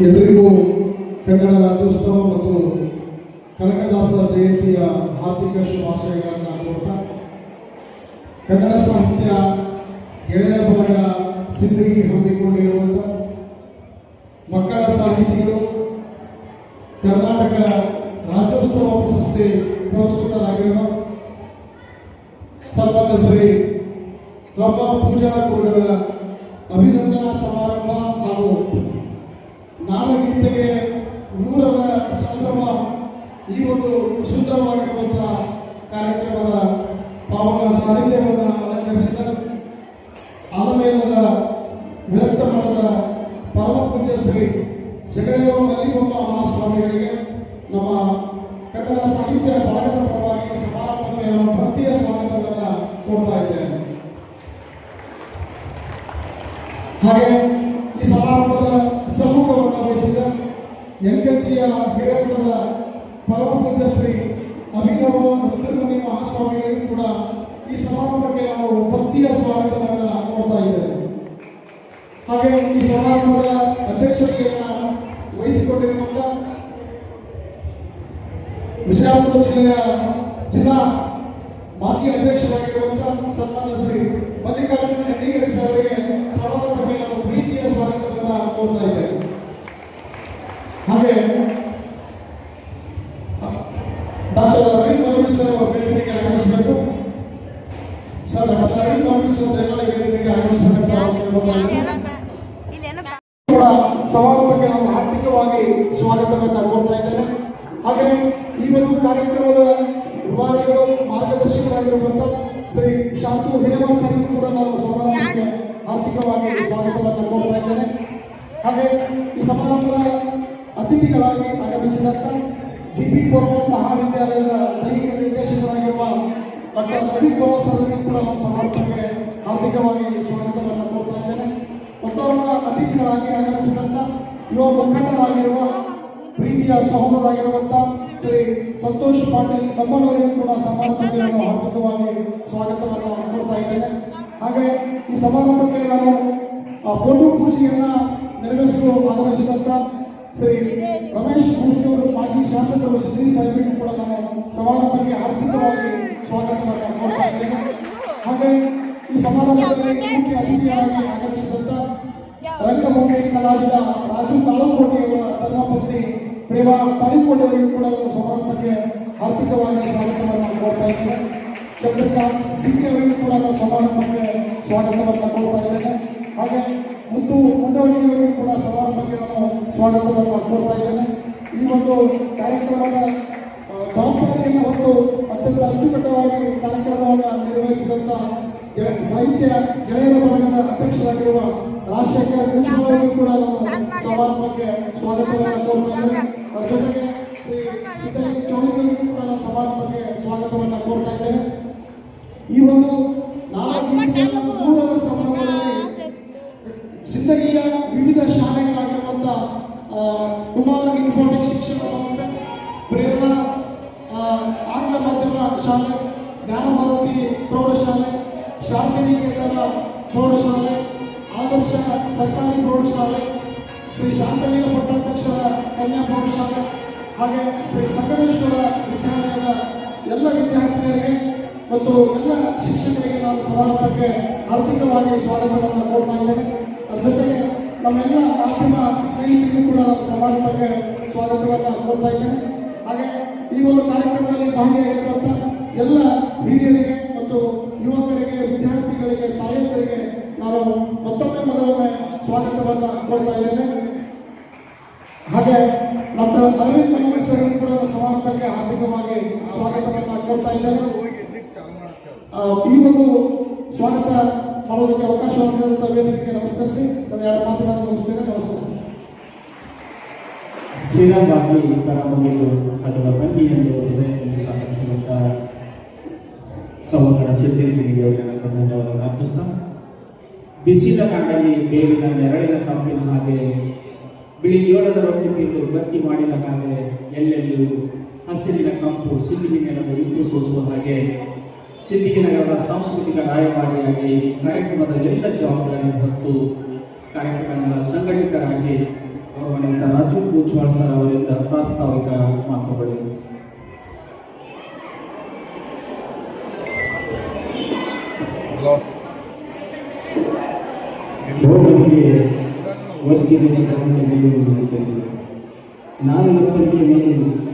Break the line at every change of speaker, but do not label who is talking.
ಎಲ್ಲರಿಗೂ ಕನ್ನಡ ರಾಜ್ಯೋತ್ಸವ ಮತ್ತು ಕನಕದಾಸರ ಜಯಂತಿಯ ಆರ್ಥಿಕ ಶುಭಾಶಯಗಳನ್ನು ಕೊಡ್ತಾ ಕನ್ನಡ ಸಾಹಿತ್ಯ ಗೆಳೆಯ ಬಳಗ ಸಿಂದಗಿ ಹಮ್ಮಿಕೊಂಡಿರುವಂಥ ಮಕ್ಕಳ ಸಾಹಿತಿಗಳು, ಕರ್ನಾಟಕ ರಾಜ್ಯೋತ್ಸವ ಪ್ರಶಸ್ತಿ ಪುರಸ್ಕೃತರಾಗಿರುವ ಸನ್ಮಾನ್ಯ ಶ್ರೀ ಬ್ರಹ್ಮ ಪೂಜಾ ಗುರುಗಳ ಅಭಿನಂದನಾ ಸಮಾರಂಭ ಹಾಗೂ ಒಂದು ಸುಂದರವಾಗಿರುವಂಥ ಕಾರ್ಯಕ್ರಮದ ಪಾವನ ಸಾನ್ನಿಧ್ಯವನ್ನು ಅಲಂಕರಿಸಿದ ಆಲಮೇಲದ ವಿರಕ್ತ ಮಠದ ಪರಮ ಶ್ರೀ ಜಗದೇವ ಮಲ್ಲಿಕೊಮ್ಮ ಮಹಾಸ್ವಾಮಿಗಳಿಗೆ ನಮ್ಮ ಕನ್ನಡ ಸಾಹಿತ್ಯ ಬಳಗದ ಪರವಾಗಿ ಸಮಾರಂಭಕ್ಕೆ ನಮ್ಮ ಭಕ್ತಿಯ ಸ್ವಾಗತವನ್ನು ಕೊಡ್ತಾ ಇದ್ದೇನೆ. ಹಾಗೆ ಈ ಸಮಾರಂಭದ ಸಮ್ಮುಖವನ್ನು ವಹಿಸಿದ ಯಂಕಂಚಿಯ ಹಿರೇಮಠದ ಪರಮ ಪೂಜ್ಯ ಶ್ರೀ ಅಭಿನವ ರುದ್ರಮುನಿ ಮಹಾಸ್ವಾಮಿಗಳಿಗೂ ಕೂಡ ಈ ಸಮಾರಂಭಕ್ಕೆ ನಾವು ಭಕ್ತಿಯ ಸ್ವಾಗತವನ್ನು ಕೊಡ್ತಾ ಇದ್ದೇವೆ. ಹಾಗೆ ಈ ಸಮಾರಂಭದ ಅಧ್ಯಕ್ಷತೆಯನ್ನು ವಹಿಸಿಕೊಂಡಿರುವಂತ ವಿಜಯಪುರ ಜಿಲ್ಲೆಯ ಜಿಲ್ಲಾ ಮಾಜಿ ಅಧ್ಯಕ್ಷರಾಗಿರುವಂತ ಸನ್ಮಾನ್ಯ ಶ್ರೀ ಮಲ್ಲಿಕಾರ್ಜುನ ಹೆಣ್ಣಿಗೇರಿ ಅವರಿಗೆ ಸಮಾರಂಭಕ್ಕೆ ನಾವು ಪ್ರೀತಿಯ ಸ್ವಾಗತವನ್ನು ಕೋರ್ತಾ ಇದ್ದೇವೆ. ಹಾಗೆ ಡಾಕ್ಟರ್ ರವೀಂದ್ರ ಮನೋಜ್ ಸರ್ ಅವರ ವೇದಿಕೆಗೆ ಆಗಮಿಸಬೇಕು sir doctor Ravindra Manoj sir ದಯಮಾಡಿ ವೇದಿಕೆಗೆ ಆಗಮಿಸಬೇಕಂತ ಅವ್ರು ಕೇಳ್ಕೊತಾ ಇದ್ದೇನೆ.
ಇಲ್ಲೇನೋ
ಕೂಡ ಸಮಾರಂಭಕ್ಕೆ ನಾನು ಹಾರ್ದಿಕವಾಗಿ ಸ್ವಾಗತವನ್ನು ಕೋರ್ತಾ ಇದ್ದೇನೆ ಹಾಗೆ ಈ ಒಂದು ಕಾರ್ಯಕ್ರಮದ ರೂವಾರಿಗಳು ಮಾರ್ಗದರ್ಶಕರಾಗಿರುವಂತ ಶ್ರೀ ಶಾಂತು ಹಿರೇಮಠ ಸರ್ ಕೂಡ ನಾನು ಸಮಾರಂಭಕ್ಕೆ ಹಾರ್ದಿಕವಾಗಿ ಸ್ವಾಗತವನ್ನು ಕೋರ್ತಾ ಇದ್ದೇನೆ ಹಾಗೆ ಈ ಸಮಾರಂಭದ ಅತಿಥಿಗಳಾಗಿ ಆಗಮಿಸಿದಂತ ಜಿ ಪಿ ಪೂರ್ವ ಮಹಾವಿದ್ಯಾಲಯದ ದೈಹಿಕ ನಿರ್ದೇಶಕರಾಗಿರುವ ಡಾಕ್ಟರ್ ರವಿ ಸರ್ ಕೂಡ ನಮ್ಮ ಸಮಾರಂಭಕ್ಕೆ ಹಾರ್ದಿಕವಾಗಿ ಸ್ವಾಗತವನ್ನು ಕೋರ್ತಾ ಇದ್ದೇನೆ. ಮತ್ತವರ ಅತಿಥಿಗಳಾಗಿ ಆಗಮಿಸಿದಂಥ ಯುವ ಮುಖಂಡರಾಗಿರುವ ಪ್ರೀತಿಯ ಸಹೋದರಾಗಿರುವಂಥ ಶ್ರೀ ಸಂತೋಷ್ ಪಾಟೀಲ್ ತಮ್ಮನವರಿಗೂ ಕೂಡ ಸಮಾರಂಭಕ್ಕೆ ನಾನು ಹಾರ್ದಿಕವಾಗಿ ಸ್ವಾಗತವನ್ನು ಕೋರ್ತಾ ಇದ್ದೇನೆ. ಹಾಗೆ ಈ ಸಮಾರಂಭಕ್ಕೆ ನಾನು ಪೊಟ್ಟು ಪೂಜೆಯನ್ನು ನೆರವೇರಿಸಲು ಆಗಮಿಸಿದಂಥ ಶ್ರೀ ರಮೇಶ್ ಭೂಷಣೂರು ಮಾಜಿ ಶಾಸಕರು ಸಿದ್ದಿ ಸಾಹೇಬರಿಗೂ ಕೂಡ ನಾನು ಸಮಾರಂಭಕ್ಕೆ ಹಾರ್ದಿಕವಾಗಿ ಸ್ವಾಗತವನ್ನು ಕೋರ್ತಾ ಇದ್ದೇನೆ. ಹಾಗೆ ಈ ಸಮಾರಂಭದಲ್ಲಿ ಮುಖ್ಯ ಅತಿಥಿಯಾಗಿ ಆಗಮಿಸಿದಂತ ರಂಗಭೂಮಿ ಕಲಾವಿದ ರಾಜು ತಾಳಕೋಟೆಯವರ ಧರ್ಮಪತ್ನಿ ಪ್ರೇಮ ತಾಳಿಕೋಟೆಯವರಿಗೂ ಕೂಡ ಸಮಾರಂಭಕ್ಕೆ ಆರ್ಥಿಕವಾಗಿ ಸ್ವಾಗತವನ್ನು ಕೋರ್ತಾ ಇದ್ದೇನೆ. ಚಂದ್ರಕಾಂತ್ ಸಿಂಗ್ ಅವರಿಗೂ ಕೂಡ ಸಮಾರಂಭಕ್ಕೆ ಸ್ವಾಗತವನ್ನು ಕೋರ್ತಾ ಇದ್ದೇನೆ. ಹಾಗೆ ಮುತ್ತು ಮುಂಡವಣಿಯವರಿಗೂ ಕೂಡ ಸಮಾರಂಭಕ್ಕೆ ನಾನು ಸ್ವಾಗತವನ್ನು ಕೋರ್ತಾ ಇದ್ದೇನೆ. ಈ ಒಂದು ಕಾರ್ಯಕ್ರಮದ ಅತ್ಯಂತ ಅಚ್ಚುಕಟ್ಟವಾಗಿ ಕಾರ್ಯಕ್ರಮವನ್ನು ನಿರ್ವಹಿಸಿದಂತ ಸಾಹಿತ್ಯ ಗೆಳೆಯರ ಬಳಗದ ಅಧ್ಯಕ್ಷರಾಗಿರುವ ರಾಜಶೇಖರ್ ಕುಶಲವರಿಗೂ ಕೂಡ ನಾನು ಸಮಾರಂಭಕ್ಕೆ ಸ್ವಾಗತವನ್ನು ಕೋರ್ತಾ ಇದ್ದೇನೆ ಜೊತೆಗೆ ಶ್ರೀ ಸಿದ್ದಲಿಂಗ ಚೌಧರಿಗೂ ಕೂಡ ನಾನು ಸಮಾರಂಭಕ್ಕೆ ಸ್ವಾಗತವನ್ನು ಕೋರ್ತಾ ಇದ್ದೇನೆ ಈ ಒಂದು ನಾಲ್ಕು ಸಿಂದಗಿಯ ವಿವಿಧ ಶಾಲೆಗಳಾಗಿರುವಂಥ ಕುಮಾರ್ ಇನ್ಫೋಟೆಕ್ ಶಿಕ್ಷಣ ಸಂಸ್ಥೆ, ಪ್ರೇರಣಾ ಶಾಲೆ ಜ್ಞಾನಭಾರತಿ ಪ್ರೌಢಶಾಲೆ, ಶಾಂತಿನಿಕೇತನ ಪ್ರೌಢಶಾಲೆ, ಆದರ್ಶ ಸರ್ಕಾರಿ ಪ್ರೌಢಶಾಲೆ, ಶ್ರೀ ಶಾಂತವೀರ ಪಟ್ಟಾಧ್ಯಕ್ಷರ ಕನ್ಯಾ ಪ್ರೌಢಶಾಲೆ, ಹಾಗೆ ಶ್ರೀ ಸಂಗಮೇಶ್ವರ ವಿದ್ಯಾಲಯದ ಎಲ್ಲ ವಿದ್ಯಾರ್ಥಿನಿಯರಿಗೆ ಮತ್ತು ಎಲ್ಲ ಶಿಕ್ಷಕರಿಗೆ ನಾನು ಸಮಾರಂಭಕ್ಕೆ ಆರ್ಥಿಕವಾಗಿ ಸ್ವಾಗತವನ್ನು ಕೊಡ್ತಾ ಇದ್ದೇನೆ. ಅದರ ಜೊತೆಗೆ ನಮ್ಮೆಲ್ಲ ಮಾಧ್ಯಮ ಸ್ನೇಹಿತರಿಗೂ ಕೂಡ ನಾನು ಸಮಾರಂಭಕ್ಕೆ ಸ್ವಾಗತವನ್ನು ಕೊಡ್ತಾ ಇದ್ದೇನೆ. ಹಾಗೆ ಈ ಒಂದು ಕಾರ್ಯಕ್ರಮದಲ್ಲಿ ಭಾಗಿಯಾಗಿರುವಂಥ ಎಲ್ಲ ಹಿರಿಯರಿಗೆ ಮತ್ತು ಯುವಕರಿಗೆ, ವಿದ್ಯಾರ್ಥಿಗಳಿಗೆ, ತಾಯಂದರಿಗೆ ನಾನು ಮತ್ತೊಮ್ಮೆ ಮತ್ತೊಮ್ಮೆ ಸ್ವಾಗತವನ್ನು ಕೊಡ್ತಾ ಇದ್ದೇನೆ. ಹಾಗೆ ಡಾಕ್ಟರ್ ಅರವಿಂದ್ ಮನೋಮೇಶ್ವರಿಗೂ ಕೂಡ ನಾನು ಸಮಾರಂಭಕ್ಕೆ ಹಾರ್ದಿಕವಾಗಿ ಸ್ವಾಗತವನ್ನು ಕೊಡ್ತಾ ಇದ್ದೇನೆ. ಈ ಒಂದು ಸ್ವಾಗತ ಮಾಡೋದಕ್ಕೆ ನೀಡಿದಂಥ ವೇದಿಕೆಗೆ ನಮಸ್ಕರಿಸಿ. ನನ್ನ ಎರಡು ಮಾತುಗಳನ್ನು ಮುಗಿಸ್ತೇನೆ. ನಮಸ್ಕಾರ.
ಪರ ಮುಗಿದು ಅಥವಾ ಬನ್ನಿ ಎಂದು ಹೃದಯವನ್ನು ಸ್ವಾಗತಿಸಿದಂಥ ಸಹೋದರ ಸಿದ್ಧಿಗಿರಿಗೆ ಅವರ ಧನ್ಯವಾದವನ್ನು ಅರ್ಪಿಸ್ತಾ ಬಿಸಿಲ ಕಾಡಲ್ಲಿ ಬೇವಿನ ನೆರಳಿನ ತಂಪಿನ ಹಾಗೆ ಬಿಳಿ ಜೋಳದ ರೊಟ್ಟಿ ತಿಂದು ಗಟ್ಟಿ ಮಾಡಿದ ಹಾಗೆ ಎಲ್ಲೆಲ್ಲೂ ಹಸಿರಿನ ಕಂಪು ಸಿದ್ದಿಗೆ ನೆಲದ ಇಂಪು ಸೋಸುವ ಹಾಗೆ ಸಿದ್ದಿಗೆ ನಗರದ ಸಾಂಸ್ಕೃತಿಕ ರಾಯಭಾರಿಯಾಗಿ ಕಾರ್ಯಕ್ರಮದ ಎಲ್ಲ ಜವಾಬ್ದಾರಿ ಹೊತ್ತು ಕಾರ್ಯಕ್ರಮದ ಸಂಘಟಕರಾಗಿ
ஆத்மாவுக்காக மாற்றப்படுகிறது ஒருங்கிணைக்க வேண்டும்